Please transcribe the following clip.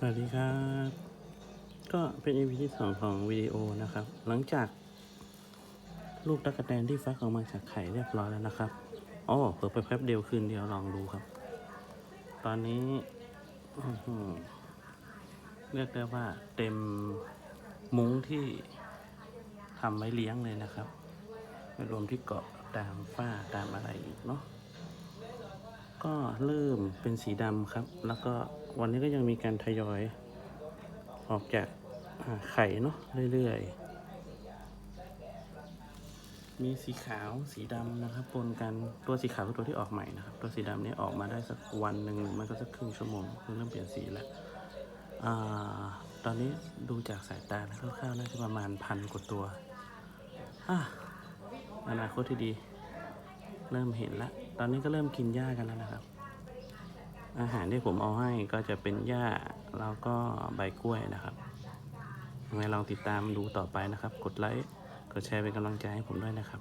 สวัสดีครับ ก็เป็น EP ที่สองของวิดีโอนะครับ หลังจากลูกตะกแตนที่ฟักออกมาจากไข่เรียบร้อยแล้วนะครับอ๋อเปิดไปแป๊บเดียวคืนเดียวลองดูครับ ตอนนี้เรียกได้ว่าเต็มมุ้งที่ทำไว้เลี้ยงเลยนะครับไม่รวมที่เกาะตามฝ้าตามอะไรอีกเนาะ ก็เริ่มเป็นสีดำครับ แล้วก็วันนี้ก็ยังมีการทยอย ออกจากไข่เนาะเรื่อยๆ มีสีขาวสีดำนะครับปนกันตัวสีขาวคือตัวที่ออกใหม่นะครับ ตัวสีดำนี้ออกมาได้สักวันหนึ่งหรือมันก็สักครึ่งชั่วโมงคือเริ่มเปลี่ยนสีแล้วอตอนนี้ดูจากสายตาแล้วคร่าวๆน่าจะประมาณพันกว่าตัวอะอนาคตที่ดี เริ่มเห็นแล้วตอนนี้ก็เริ่มกินหญ้ากันแล้วนะครับ อาหารที่ผมเอาให้ก็จะเป็นหญ้าแล้วก็ใบกล้วยนะครับยังไงลองติดตามดูต่อไปนะครับ กดไลค์ กดแชร์เป็นกำลังใจให้ผมด้วยนะครับ